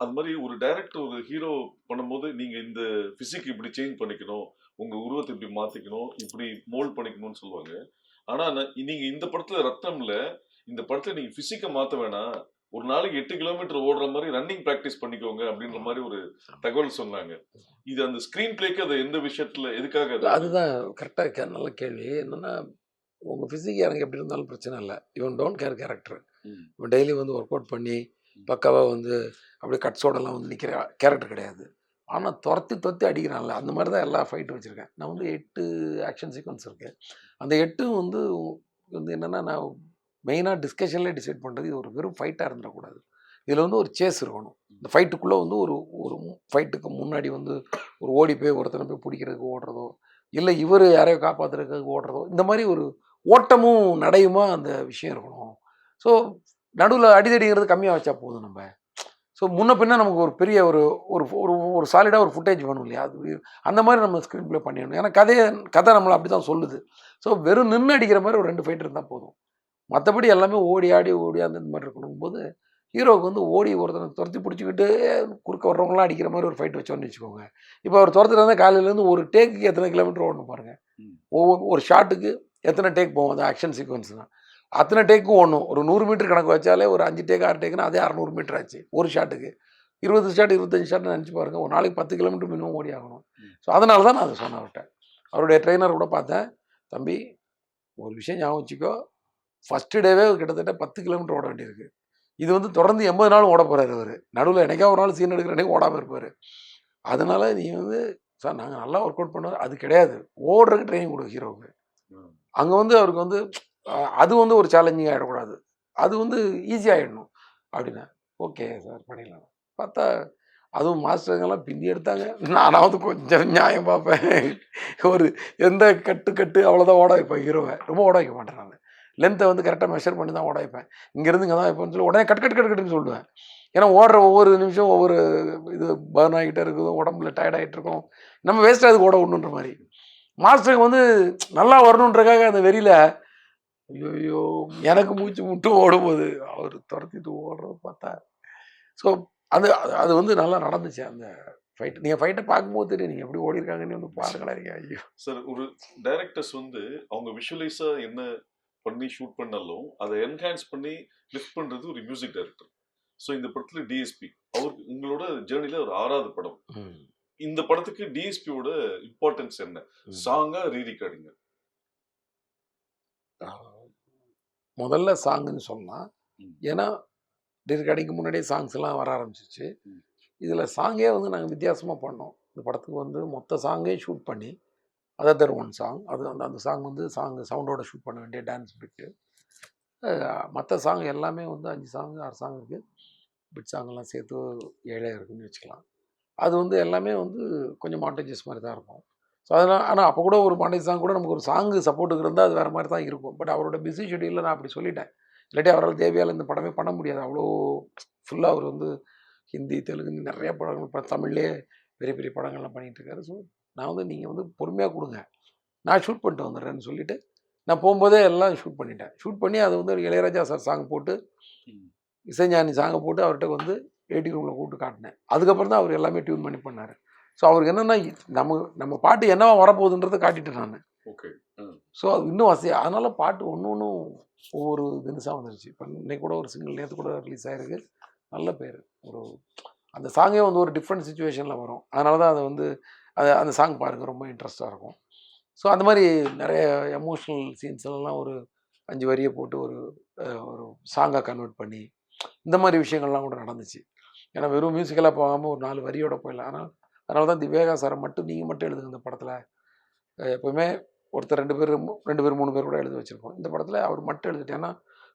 அது மாதிரி ஒரு டைரக்டர் ஒரு ஹீரோ பண்ணும்போது நீங்கள் இந்த ஃபிசிக் இப்படி சேஞ்ச் பண்ணிக்கணும் உங்கள் உருவத்தை இப்படி மாற்றிக்கணும் இப்படி மோல்ட் பண்ணிக்கணும்னு சொல்லுவாங்க. ஆனால் நான் நீங்க இந்த படத்தில் ரத்தமில் இந்த படத்தில் நீங்கள் ஃபிசிக்கை மாற்ற வேணாம். ஒரு நாளைக்கு எட்டு கிலோமீட்டர் ஓடுற மாதிரி ரன்னிங் பிராக்டிஸ் பண்ணிக்கோங்க அப்படின்ற மாதிரி ஒரு தகவல் சொன்னாங்க. இது அந்த ஸ்கிரீன் பிளேக்கு அது எந்த விஷயத்துல எதுக்காக அது? அதுதான் கரெக்டாக நல்ல கேள்வி. என்னென்னா உங்கள் ஃபிசிக் எனக்கு எப்படி இருந்தாலும் பிரச்சனை இல்லை. இவன் டோன்ட் கேர் கேரக்டர். இவன் டெய்லி வந்து ஒர்க் அவுட் பண்ணி பக்காவாக வந்து அப்படியே கட்ஸோடலாம் வந்து நிற்கிற கேரக்டர் கிடையாது. ஆனால் துரத்தி துரத்தி அடிக்கிறான்ல. அந்த மாதிரி தான் எல்லா ஃபைட்டும் வச்சுருக்கேன். நான் வந்து எட்டு ஆக்ஷன் சீக்வன்ஸ் இருக்கு. அந்த எட்டும் வந்து வந்து என்னென்னா நான் மெயினாக டிஸ்கஷன்லேயே டிசைட் பண்ணுறது இது ஒரு வெறும் ஃபைட்டாக இருந்துடக்கூடாது. இதில் வந்து ஒரு சேஸ் இருக்கணும். இந்த ஃபைட்டுக்குள்ளே வந்து ஒரு ஒரு ஃபைட்டுக்கு முன்னாடி வந்து ஒரு ஓடி போய் ஒருத்தனை போய் பிடிக்கிறதுக்கு ஓடுறதோ இல்லை இவர் யாரையோ காப்பாற்றுறதுக்கு ஓடுறதோ இந்த மாதிரி ஒரு ஓட்டமும் நடையுமா அந்த விஷயம் இருக்கணும். ஸோ நடுவில் அடிதடிங்கிறது கம்மியாக வச்சா போதும் நம்ம. ஸோ முன்ன பின்னே நமக்கு ஒரு பெரிய ஒரு ஒரு ஒரு ஒரு சாலிடாக ஒரு ஃபுட்டேஜ் வேணும் இல்லையா? அது அந்த மாதிரி நம்ம ஸ்க்ரீன் ப்ளே பண்ணிடணும். ஏன்னா கதையை கதை நம்மளை அப்படி தான் சொல்லுது. ஸோ வெறும் நின்று அடிக்கிற மாதிரி ஒரு ரெண்டு ஃபைட் இருந்தால் போதும். மற்றபடி எல்லாமே ஓடி ஆடி ஓடி அந்த மாதிரி இருக்கணும் போது ஹீரோவுக்கு வந்து ஓடி ஒருத்தனை துரத்தி பிடிச்சிக்கிட்டு குறுக்க வர்றவங்களாம் அடிக்கிற மாதிரி ஒரு ஃபைட் வச்சோன்னு வச்சுக்கோங்க. இப்போ அவர் துரத்துட்டு இருந்தால் காலையிலேருந்து ஒரு டேக்குக்கு எத்தனை கிலோமீட்டர் ஓடணும் பாருங்க. ம். ஒவ்வொரு ஒரு ஷாட்டுக்கு எத்தனை டேக் போகும்? அந்த ஆக்ஷன் சீக்வன்ஸ் தான். அத்தனை டேக்கும் ஓடணும். ஒரு நூறு மீட்டர் கணக்கு வச்சாலே ஒரு அஞ்சு டேக் ஆறு டேக்குன்னா அதே அறநூறு மீட்டர் ஆச்சு ஒரு ஷாட்டுக்கு இருபது ஷாட் இருபத்தஞ்சு ஷாட் நினச்சி பாருங்க. ஒரு நாளைக்கு பத்து கிலோமீட்டர் மினிமம் ஓடி ஆகணும். ஸோ அதனால தான் நான் அதை சொன்னேன் அவர்கிட்ட. அவருடைய ட்ரெயினர் கூட பார்த்தேன். தம்பி ஒரு விஷயம் ஞாபகம் வச்சுக்கோ. ஃபஸ்ட்டு டேவே கிட்டத்தட்ட பத்து கிலோமீட்டர் ஓட வேண்டியிருக்கு. இது வந்து தொடர்ந்து எண்பது நாளும் ஓட போகிறாரு அவர். நடுவில் என்னைக்கா ஒரு நாள் சீன் எடுக்கிற அன்னைக்கு ஓடாமல் இருப்பார். அதனால நீ வந்து சார் நாங்கள் நல்லா ஒர்க் அவுட் பண்ணோம். அது கிடையாது. ஓடுறதுக்கு ட்ரைனிங் கொடு ஹீரோவுக்கு. அங்கே வந்து அவருக்கு வந்து அது வந்து ஒரு சேலஞ்சிங் ஆகிடக்கூடாது அது வந்து ஈஸியாகிடணும் அப்படின்னா ஓகே சார் பண்ணிடலாம். பார்த்தா அதுவும் மாஸ்டருங்கெல்லாம் பிந்தி எடுத்தாங்க. நானாவது கொஞ்சம் நியாயம் பார்ப்பேன். ஒரு எந்த கட்டு கட்டு அவ்வளோதான் ஓட வைப்பேன் ஹீரோவை ரொம்ப ஓட வைக்க மாட்டேன் நான் லென்த்தை வந்து கரெக்டாக மெஷர் பண்ணி தான் ஓட வைப்பேன். இங்கேருந்து இங்கே தான் வைப்பேன்னு சொல்லி உடனே கட் கட் கட் கட்டுன்னு சொல்லுவேன். ஏன்னா ஓடுற ஒவ்வொரு நிமிஷம் ஒவ்வொரு இது பர்ன் ஆகிட்டே இருக்குது உடம்புல டயர்டாகிட்டு இருக்கும். நம்ம வேஸ்ட்டாக அதுக்கு ஓட விடணுன்ற மாதிரி. மாஸ்டருக்கு வந்து நல்லா வரணுன்றக்காக அந்த வெறியில் ஐயோ எனக்கு மூச்சு முட்டு ஓடும்போது அவர் துரத்திட்டு ஓடுறத பார்த்தா ஸோ அது அது- அது வந்து நல்லா நடந்துச்சு அந்த ஃபைட் நீங்கள் ஃபைட்டை பார்க்கும்போது தெரியும் நீங்கள் எப்படி ஓடி இருக்காங்கன்னு வந்து பாருங்களா ஐயோ சார் ஒரு டைரக்டர்ஸ் வந்து அவங்க விஷுவலைஸாக என்ன பண்ணி ஷூட் பண்ணாலும் அதை என்ஹான்ஸ் பண்ணி லிஃப்ட் பண்றது ஒரு மியூசிக் டைரக்டர் ஸோ இந்த படத்துல டிஎஸ்பி அவருக்கு உங்களோட ஜேர்னில ஒரு ஆறாவது படம். இந்த படத்துக்கு டிஎஸ்பியோட இம்பார்ட்டன்ஸ் என்ன. சாங்கா ரீ ரெக்கார்டிங் முதல்ல சாங்குன்னு ம். ஏன்னா ரெக்கார்டிங்க்கு முன்னாடியே சாங்ஸ் எல்லாம் வர ஆரம்பிச்சிச்சு. இதில் சாங்கே வந்து நாங்கள் வித்தியாசமாக பண்ணோம் இந்த படத்துக்கு வந்து மொத்த சாங்கே ஷூட் பண்ணி அதர் தர் ஒன் சாங் அது அந்த அந்த சாங் வந்து சாங் சவுண்டோட ஷூட் பண்ண வேண்டிய டான்ஸ் பிட்டு மற்ற சாங் எல்லாமே வந்து அஞ்சு சாங் ஆறு சாங் இருக்குது பிட் சாங்கெல்லாம் சேர்த்து ஏழே இருக்குன்னு வச்சுக்கலாம். அது வந்து எல்லாமே வந்து கொஞ்சம் மாண்டேஜஸ் மாதிரி தான் இருக்கும். ஸோ அதெல்லாம் ஆனால் அப்போ கூட ஒரு மாண்டேஜ் சாங் கூட நமக்கு ஒரு சாங்கு சப்போர்ட்டுக்கு இருந்தால் அது வேறு மாதிரி தான் இருக்கும். பட் அவரோட பிஸி ஷெடியூலில் நான் அப்படி சொல்லிட்டேன். இல்லாட்டி அவரால் தேவையால் இந்த படமே பண்ண முடியாது. அவ்வளோ ஃபுல்லாக அவர் வந்து ஹிந்தி தெலுங்கு நிறைய படங்கள் இப்போ தமிழ்லேயே பெரிய பெரிய படங்கள்லாம் பண்ணிகிட்டு இருக்காரு. ஸோ நான் வந்து நீங்கள் வந்து பொறுமையாக கொடுங்க. நான் ஷூட் பண்ணிட்டு வந்துடுறேன்னு சொல்லிட்டு நான் போகும்போதே எல்லாம் ஷூட் பண்ணிட்டேன். ஷூட் பண்ணி அது வந்து ஒரு இளையராஜா சார் சாங் போட்டு. இசைஞானி சாங்கை போட்டு அவர்கிட்ட வந்து எயிட்டி ரூமில் கூப்பிட்டு காட்டினேன். அதுக்கப்புறம் தான் அவர் எல்லாமே டியூன் பண்ணி பண்ணார். ஸோ அவருக்கு என்னென்னா நம்ம நம்ம பாட்டு என்னவா வரப்போகுதுன்றதை காட்டிட்டேன் நான். ஓகே. ஸோ அது இன்னும் வசதியாக அதனால் பாட்டு ஒன்று ஒன்றும் ஒவ்வொரு தினசாக வந்துருச்சு இப்போ இன்னைக்கு கூட ஒரு சிங்கிள் நேற்று கூட ரிலீஸ் ஆகிருக்கு நல்ல பேர். ஒரு அந்த சாங்கே வந்து ஒரு டிஃப்ரெண்ட் சுச்சுவேஷனில் வரும். அதனால தான் அதை வந்து அது அந்த சாங் பாருங்கள் ரொம்ப இன்ட்ரெஸ்ட்டாக இருக்கும். ஸோ அந்த மாதிரி நிறைய எமோஷ்னல் சீன்ஸ் எல்லாம் ஒரு அஞ்சு வரியை போட்டு ஒரு ஒரு சாங்காக கன்வெர்ட் பண்ணி இந்த மாதிரி விஷயங்கள்லாம் கூட நடந்துச்சு. ஏன்னா வெறும் மியூசிக்கலாக போகாமல் ஒரு நாலு வரியோட போயிடலாம். ஆனால் அதனால தான் திவேகா சாரை மட்டும் நீங்கள் மட்டும் எழுதுங்க இந்த படத்தில். எப்போவுமே ஒருத்தர் ரெண்டு பேர் ரெண்டு பேர் மூணு பேர் கூட எழுத வச்சுருப்போம். இந்த படத்தில் அவர் மட்டும் எழுதிட்டு ஏன்னா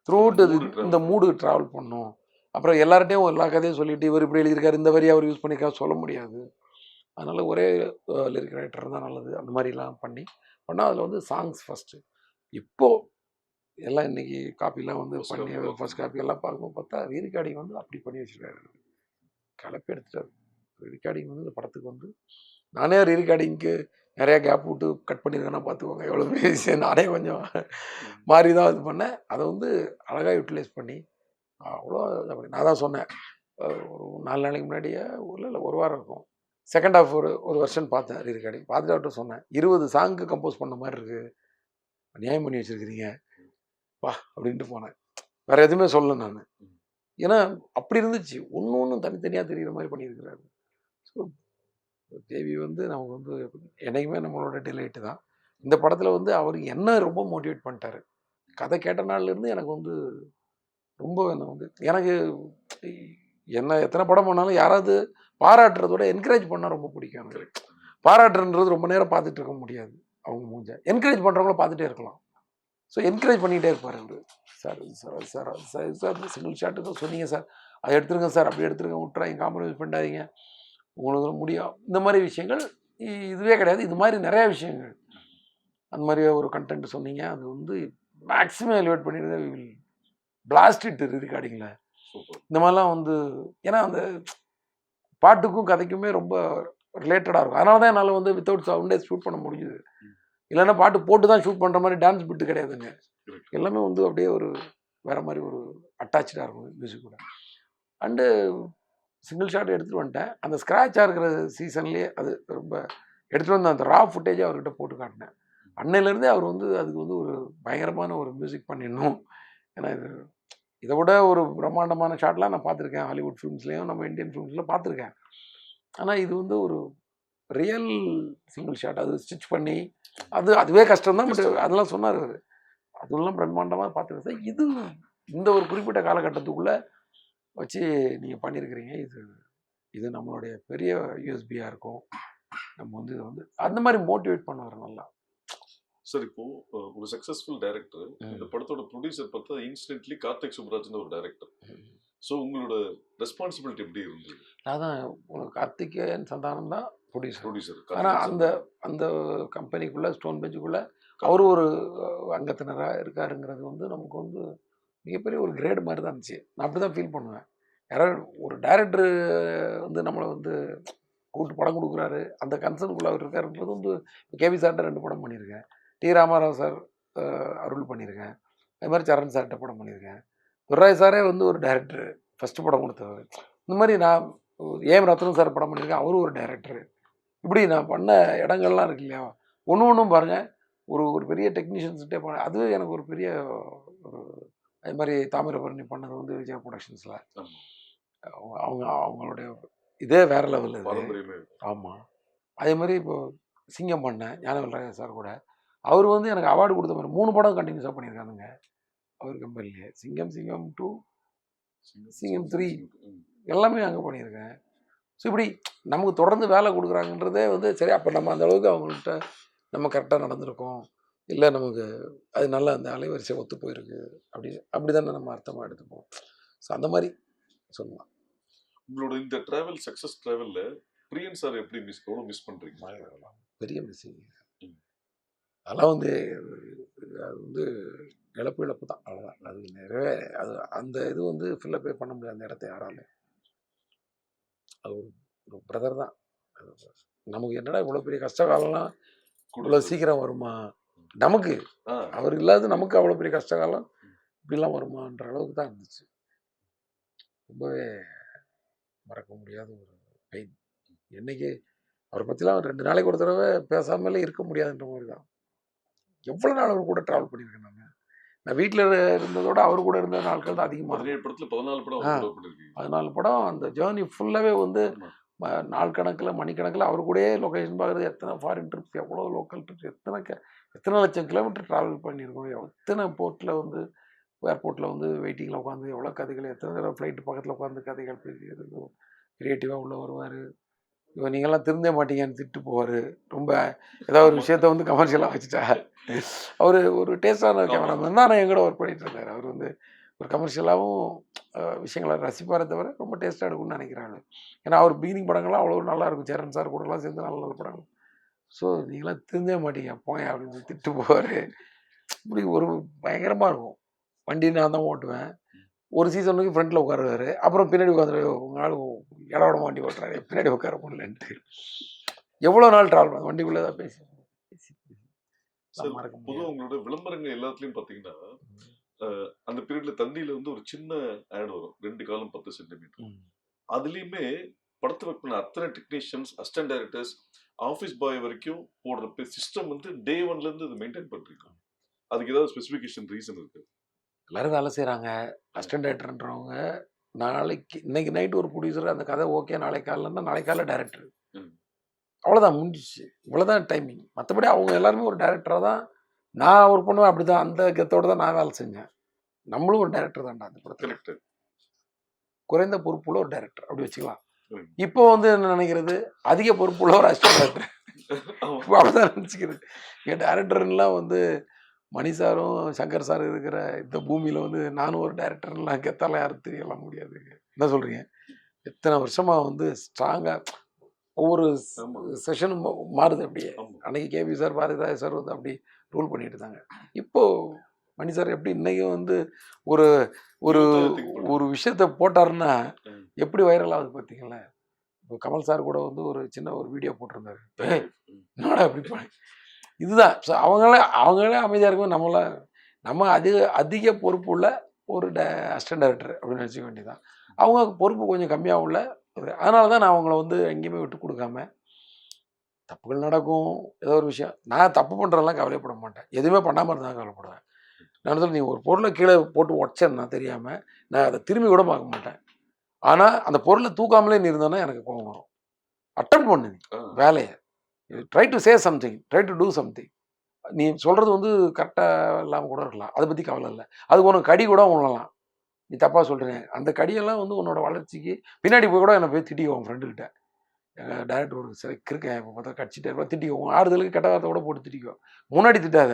த்ரூ அவுட் travel. இந்த மூடு ட்ராவல் பண்ணும். அப்புறம் எல்லார்ட்டையும் எல்லா கதையும் சொல்லிட்டு இவர் இப்படி எழுதியிருக்காரு இந்த வரி அவர் யூஸ் பண்ணியிருக்காரு சொல்ல முடியாது. அதனால் ஒரே லிரிக் ரைட்டர் தான் நல்லது. அந்த மாதிரிலாம் பண்ணி பண்ணால் அதில் வந்து சாங்ஸ் ஃபஸ்ட்டு இப்போ எல்லாம் இன்னைக்கு காப்பிலாம் வந்து பண்ணி copy. ஃபர்ஸ்ட் காப்பி எல்லாம் பார்க்கும்போது பார்த்தா ரீரிகார்டிங் வந்து அப்படி பண்ணி வச்சிருக்காரு. கலப்பி எடுத்துட்டாரு. ரீரிகார்டிங் வந்து இந்த படத்துக்கு வந்து நானே ரீரிகார்டிங்க்கு நிறையா கேப் விட்டு கட் பண்ணியிருக்கேன்னா பார்த்துக்கோங்க. எவ்வளோ பெரிய விஷயம். நானே கொஞ்சம் மாறி தான் இது பண்ணேன். அதை வந்து அழகாக யூட்டிலைஸ் பண்ணி அவ்வளோ நான் தான் சொன்னேன். ஒரு நாலு நாளைக்கு முன்னாடியே இல்லை இல்லை ஒரு வாரம் இருக்கும். செகண்ட் ஆஃப் ஒரு ஒரு வருஷன் பார்த்தேன் ரீரிகார்டிங் பார்த்துட்டு அவர்கிட்ட சொன்னேன் இருபது சாங்கு கம்போஸ் பண்ண மாதிரி இருக்குது நியாயம் பண்ணி வச்சுருக்கிறீங்க. வா அப்படின்ட்டு போனேன். வேறு எதுவுமே சொல்ல நான். ஏன்னா அப்படி இருந்துச்சு. ஒன்று ஒன்றும் தனித்தனியாக தெரிகிற மாதிரி பண்ணியிருக்கிறாரு. ஸோ தேவி வந்து நமக்கு வந்து என்னைக்குமே நம்மளோட டிலைட்டு தான். இந்த படத்தில் வந்து அவர் என்ன ரொம்ப மோட்டிவேட் பண்ணிட்டாரு. கதை கேட்ட நாள்லேருந்து எனக்கு வந்து ரொம்ப என்ன வந்து எனக்கு என்ன எத்தனை படம் பண்ணாலும் யாராவது பாராட்டுறதோட என்கரேஜ் பண்ணால் ரொம்ப பிடிக்கும் எனக்கு. பாராட்டுன்றது ரொம்ப நேரம் பார்த்துட்டு இருக்க முடியாது. அவங்க மூஞ்ச. என்கரேஜ் பண்ணுறவங்கள பார்த்துட்டே இருக்கலாம். ஸோ என்கரேஜ் பண்ணிகிட்டே இருப்பார் அவர். Sir sir sir sir sir single shot சொன்னீங்க சார். அதை எடுத்துருங்க சார். அப்படி எடுத்துருங்க. விட்றாங்க காம்ப்ரமைஸ் பண்ணாதீங்க உங்களுக்கு முடியும். இந்த மாதிரி விஷயங்கள் இதுவே கிடையாது. இது மாதிரி நிறையா விஷயங்கள். அந்த மாதிரி ஒரு கண்டென்ட் சொன்னீங்க. அது வந்து மேக்ஸிமம் எலிவேட் பண்ணிடுறது வில் பிளாஸ்ட் இட் ரெக்கார்டிங்கில் சூப்பர் இந்த மாதிரிலாம் வந்து ஏன்னா அந்த பாட்டுக்கும் கதைக்குமே ரொம்ப ரிலேட்டடாக இருக்கும். அதனால தான் என்னால் வந்து வித்தவுட் சவுண்டே ஷூட் பண்ண முடியுது இல்லைன்னா பாட்டு போட்டு தான் ஷூட் பண்ணுற மாதிரி டான்ஸ் பிட்டு கிடையாதுங்க. எல்லாமே வந்து அப்படியே ஒரு வேற மாதிரி ஒரு அட்டாச்சாக இருக்கும் மியூசிக் கூட. அண்டு சிங்கிள் ஷாட் எடுத்துகிட்டு வந்துட்டேன். அந்த ஸ்க்ராட்சாக இருக்கிற சீசன்லேயே அது ரொம்ப எடுத்துகிட்டு வந்து அந்த ரா ஃபுட்டேஜை அவர்கிட்ட போட்டு காட்டினேன். அன்னையிலேருந்தே அவர் வந்து அதுக்கு வந்து ஒரு பயங்கரமான ஒரு மியூசிக் பண்ணிடணும். ஏன்னா இது இதை விட ஒரு பிரம்மாண்டமான ஷாட்லாம் நான் பார்த்துருக்கேன். ஹாலிவுட் ஃபிலிம்ஸ்லேயும் நம்ம இந்தியன் ஃபிலிம்ஸில் பார்த்துருக்கேன். ஆனால் இது வந்து ஒரு ரியல் சிங்கிள் ஷாட் அது ஸ்டிச் பண்ணி அது அதுவே கஷ்டம் தான் பட் அதெல்லாம் சொன்னார் அவர். அதெல்லாம் பிரம்மாண்டமாக பார்த்துருக்கேன். இது இந்த ஒரு குறிப்பிட்ட காலகட்டத்துக்குள்ளே வச்சு நீங்கள் பண்ணியிருக்கிறீங்க இது இது நம்மளுடைய பெரிய யூஎஸ்பியாக இருக்கும். நம்ம வந்து இதை வந்து அந்த மாதிரி மோட்டிவேட் பண்ணுவார் நல்லா. சார் இப்போ ஒரு சக்சஸ்ஃபுல் டைரக்டர். இந்த படத்தோட ப்ரொடியூசர் பார்த்தா இன்ஸ்டன்ட்லி கார்த்திக் சுப்ராஜ்னு ஒரு டைரக்டர் ஸோ உங்களோட ரெஸ்பான்சிபிலிட்டி எப்படி இருந்தது? அதான் கார்த்திகேயன் சந்தானம் தான் ப்ரொடியூசர் ப்ரொடியூசர் ஆனால் அந்த அந்த கம்பெனிக்குள்ளே ஸ்டோன் பெஞ்சுக்குள்ளே அவர் ஒரு அங்கத்தினராக இருக்காருங்கிறது வந்து நமக்கு வந்து மிகப்பெரிய ஒரு கிரேடு மாதிரி தான் இருந்துச்சு. நான் அப்படி தான் ஃபீல் பண்ணுவேன். யாராவது ஒரு டைரக்டர் வந்து நம்மளை வந்து கூப்பிட்டு படம் கொடுக்குறாரு. அந்த கன்சர்னுக்குள்ளே அவர் இருக்காருன்றது வந்து கேவி சார்கிட்ட ரெண்டு படம் பண்ணியிருக்கேன். டி. ராமாராவ் சார் அருள் பண்ணியிருக்கேன். அது மாதிரி சரண் சார்கிட்ட படம் பண்ணியிருக்கேன். துர்ராய் சாரே வந்து ஒரு டைரக்டர். ஃபஸ்ட்டு படம் கொடுத்தவர். இந்த மாதிரி நான் ஏஎம் ரத்னம் சார் படம் பண்ணியிருக்கேன். அவரும் ஒரு டைரக்டர். இப்படி நான் பண்ண இடங்கள்லாம் இருக்கு இல்லையா? ஒன்று ஒன்றும் பாருங்கள் ஒரு ஒரு பெரிய டெக்னீஷியன்ஸ்கிட்டே பண்ண அது எனக்கு ஒரு பெரிய ஒரு அது மாதிரி தாமிரபரணி பண்ணது வந்து விஜயா ப்ரொடக்ஷன்ஸில். அவங்க அவங்களுடைய இதே வேற லெவலில் ஆமாம் அதே மாதிரி இப்போ சிங்கம் பண்ணேன். ஞானவேல் சார் கூட. அவர் வந்து எனக்கு அவார்டு கொடுத்த மாதிரி மூணு படம் கண்டினியூஸாக பண்ணியிருக்கானுங்க அவர் கம்பெனிலே சிங்கம் சிங்கம் டூ சிங்கம். ம். எல்லாமே அங்கே பண்ணியிருக்கேன். ஸோ இப்படி நமக்கு தொடர்ந்து வேலை கொடுக்குறாங்கன்றதே வந்து சரி அப்போ நம்ம அந்த அளவுக்கு அவங்கள்ட்ட நம்ம கரெக்டாக நடந்திருக்கோம். இல்லை நமக்கு அது நல்லா அந்த அலைவரிசை ஒத்து போயிருக்கு. அப்படி அப்படி தானே நம்ம அர்த்தமாக எடுத்துப்போம். ஸோ அந்த மாதிரி சொல்லலாம். உங்களோட இந்த டிராவல் சக்சஸ் டிராவல்ல பிரியன் சார் எப்படி மிஸ் எவ்வளவு மிஸ் பண்றீங்க? அதெல்லாம் பெரிய மிஸ்ஸிங் ம். அதெல்லாம் வந்து அது வந்து இழப்பு இழப்பு தான். அவ்வளோதான் அது நிறைவே அது அந்த இது வந்து ஃபில்லப்பே பண்ண முடியாது அந்த இடத்த யாராலும் அது ஒரு ஒரு பிரதர் தான். நமக்கு என்னடா இவ்வளோ பெரிய கஷ்ட காலம்லாம் இவ்வளோ சீக்கிரம் வருமா? நமக்கு. அவர் இல்லாத நமக்கு அவ்வளோ பெரிய கஷ்ட காலம் இப்படிலாம் வருமான்ற அளவுக்கு தான் இருந்துச்சு. ரொம்பவே மறக்க முடியாத ஒரு பெயின் என்னைக்கு அவரை பற்றிலாம் ரெண்டு நாளைக்கு ஒரு தடவை பேசாமலே இருக்க முடியாதுன்ற மாதிரி தான். எவ்வளோ நாள் அவர் கூட ட்ராவல் பண்ணியிருக்கேன் நான்? நான் வீட்டில் இருந்ததோட அவர் கூட இருந்த நாட்கள் தான் அதிகமாக பதினேழு படத்துல பதினாலு படம் கூட பதினாலு படம் அந்த ஜேர்னி ஃபுல்லாகவே வந்து நாள் கணக்கில் மணிக்கணக்கில் அவர் கூடயே லொக்கேஷன் பார்க்குறது எத்தனை ஃபாரின் ட்ரிப்ஸ் எவ்வளோ லோக்கல் ட்ரிப்ஸ் எத்தனை க எத்தனை லட்சம் கிலோமீட்டர் ட்ராவல் பண்ணியிருக்கோம் எத்தனை போர்ட்டில் வந்து ஏர்போர்ட்டில் வந்து வெயிட்டிங்கில் உட்காந்து எவ்வளோ கதைகள் எத்தனை தடவை ஃப்ளைட்டு பக்கத்தில் உட்காந்து கதைகள் பேசியது கிரியேட்டிவாக உள்ள வருவார் இவன் நீங்கள்லாம் திருந்தே மாட்டீங்கன்னு திட்டு போவார் ரொம்ப ஏதாவது ஒரு விஷயத்த வந்து கமர்ஷியலாக வச்சுட்டா. அவர் ஒரு டேஸ்டான கேமராமேன் தான். எங்கூட ஒர்க் பண்ணிட்டு இருந்தார் அவர் வந்து ஒரு கமர்ஷியலாகவும் விஷயங்களை ரசிப்பாரே தவிர ரொம்ப டேஸ்ட்டாக எடுக்கும்னு நினைக்கிறாங்க ஏன்னா அவர் பிகினிங் படங்கள்லாம் அவ்வளோ நல்லா இருக்கும். சேரன் சார் கூடலாம் சேர்ந்து நல்ல நல்ல படங்கள். ஸோ நீங்களாம் திருந்தே மாட்டீங்க. போங்க அப்படின்னு சொல்லி திட்டு போவார். இப்படி ஒரு பயங்கரமாக இருக்கும். வண்டி நான் தான் ஓட்டுவேன். ஒரு சீசனுக்கு ஃப்ரண்ட்டில் உட்காருவாரு. அப்புறம் பின்னாடி உட்காந்து உங்க ஆள் இடோட வண்டி ஓட்டுறாரு. பின்னாடி உட்கார முடியலன்ட்டு. எவ்வளோ நாள் ட்ராவல் பண்ண வண்டிக்குள்ளே தான் பேசி பேசி, பேசி. சார், நான் மறக்க பொதுவா முடியாது. உங்களோட விளம்பரங்கள் எல்லாத்துலயும் பாத்தீங்கன்னா அந்த பீரியட்ல தந்தியில வந்து ஒரு சின்ன ஆட் வரும். ரெண்டு காலம் பத்து சென்டிமீட்டர். அதுலயுமே படத்தை பண்ண அத்தனை technicians assistant directors office boy வரைக்கும் போடுற சிஸ்டம் வந்து டே ஒன்ல இருந்து இது மெயின்டைன் பண்றீங்க. அதுக்கு ஏதாவது ஸ்பெசிஃபிகேஷன் ரீசன் இருக்கு? எல்லாரும் வேலை செய்கிறாங்க அசிஸ்டன்ட் டேரக்டர்ன்றவங்க நாளைக்கு இன்னைக்கு நைட் ஒரு ப்ரொடியூசர் அந்த கதை ஓகே நாளைக்கு காலைலன்னா நாளைக்கு காலைல டேரக்டர். அவ்வளோதான் முடிஞ்சிச்சு. இவ்வளோதான் டைமிங் மற்றபடி அவங்க எல்லாருமே ஒரு டேரக்டராக தான் நான் ஒர்க் பண்ணுவேன். அப்படி தான் அந்த கத்தோட தான் நான் வேலை செஞ்சேன். நம்மளும் ஒரு டேரக்டர் தான்டா அந்த படத்தில். குறைந்த பொறுப்புள்ள ஒரு டேரக்டர் அப்படி வச்சுக்கலாம். இப்போ வந்து என்ன நினைக்கிறது? அதிக பொறுப்புள்ள ஒரு அசிஸ்டன்ட் டேரக்டர் இப்போ அப்படிதான் நினச்சிக்கிறது என் டேரக்டர்லாம் வந்து மணி சாரும் சங்கர் சார் இருக்கிற இந்த பூமியில் வந்து நானும் ஒரு டேரக்டர்லாம் கெத்தாலாம் யாரும் தெரியலாம் முடியாது. என்ன சொல்கிறீங்க எத்தனை வருஷமாக வந்து ஸ்ட்ராங்காக ஒவ்வொரு. செஷனும் மாறுது அப்படியே. அன்னைக்கு கேபி சார் பாரதிராஜ் சார் வந்து அப்படி ரூல் பண்ணிட்டு இருந்தாங்க. இப்போ மணி சார் எப்படி இன்னைக்கும் வந்து ஒரு ஒரு. ஒரு விஷயத்த போட்டாருன்னா. எப்படி வைரல் ஆகுது பார்த்தீங்களா? இப்போ கமல் சார் கூட வந்து ஒரு சின்ன ஒரு வீடியோ போட்டிருந்தாரு. என்னடா பண்ண இதுதான். ஸோ அவங்களே அவங்களே அமைதியாக இருக்கும். நம்மள நம்ம அதிக அதிக பொறுப்பு உள்ள ஒரு டே அசிஸ்டன்ட் டைரக்டர் அப்படின்னு நினச்சிக்க வேண்டியதான் அவங்க பொறுப்பு கொஞ்சம் கம்மியாக உள்ள அதனால தான் நான் அவங்கள வந்து எங்கேயுமே விட்டு கொடுக்காம தப்புகள் நடக்கும் ஏதோ ஒரு விஷயம். நான் தப்பு பண்ணுறதெல்லாம் கவலைப்பட மாட்டேன். எதுவுமே பண்ணாமல் இருந்தால் கவலைப்படுவேன். நான் சொல்ல நீ ஒரு பொருளை கீழே போட்டு உடச்சேன்னா தெரியாமல் நான் அதை திரும்பி கூட பார்க்க மாட்டேன். ஆனால் அந்த பொருளை தூக்காமலே நீ இருந்தோன்னா எனக்கு கோவம் வரும். அட்டன் பண்ணு நீ. வேலையை. Try to say something try to do something நீ சொல்கிறது வந்து கரெக்டாக இல்லாமல் கூட இருக்கலாம். அதை பற்றி கவலை இல்லை. அதுக்கு உனக்கு கடி கூட உணரலாம் நீ தப்பாக சொல்கிறேன் அந்த கடியெல்லாம் வந்து உன்னோட வளர்ச்சிக்கு பின்னாடி போய் கூட என்னை போய் திட்டிக்கோ உன் ஃப்ரெண்டுக்கிட்ட எங்கள் டேரக்டர் ஒரு சில இருக்கேன் இப்போ பார்த்தா கடிச்சிட்டே இருப்பா திட்டிக்கோ உன் ஆறுதலுக்கு கெட்ட வார்த்தை கூட போட்டு திட்டிக்கோ முன்னாடி திட்டாத.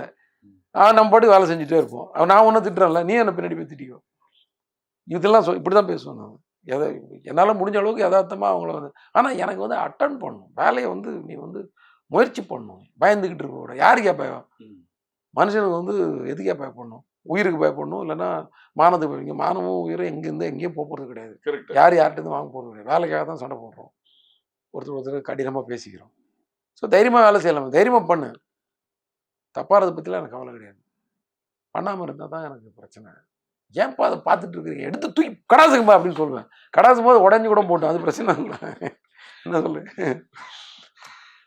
ஆ நம்ம பாட்டு வேலை செஞ்சுட்டே இருப்போம். அவன் நான் ஒன்றும் திட்டுறேன்ல. நீ என்னை பின்னாடி போய் திட்டிக்கோ இதெல்லாம் சொ இப்படி தான் பேசுவேன் நான். எதை என்னால் முடிஞ்ச அளவுக்கு யதார்த்தமாக அவங்கள வந்து ஆனால் எனக்கு வந்து அட்டன் பண்ணணும். வேலையை வந்து நீ வந்து முயற்சி பண்ணணும். பயந்துக்கிட்டு இருக்க கூட யாருக்கு பயம் மனுஷனுக்கு வந்து எதுக்கே பயப்படணும்? உயிருக்கு பயப்படணும் இல்லைன்னா மானத்துக்கு. இங்க மானமும் உயிரும் எங்கேருந்து எங்கேயும் போக போகிறது கிடையாது. கரெக்ட். யார் யார்கிட்டருந்து வாங்க போகிறது கிடையாது. வேலைக்காக தான் சண்டை போடுறோம். ஒருத்தர் ஒருத்தர் கடினமாக பேசிக்கிறோம். ஸோ தைரியமாக வேலை செய்யலாம். தைரியமாக பண்ணு. தப்பாகிறத பற்றிலாம் எனக்கு கவலை கிடையாது. பண்ணாமல் இருந்தால் தான் எனக்கு பிரச்சனை. ஏன்ப்பா அதை பார்த்துட்டு இருக்கிறீங்க? எடுத்து தூக்கி கடாசுங்கப்பா அப்படின்னு சொல்லுவேன். கடாசும் போது உடஞ்சி கூட போட்டோம் அது பிரச்சனை இல்லை. என்ன சொல்லு?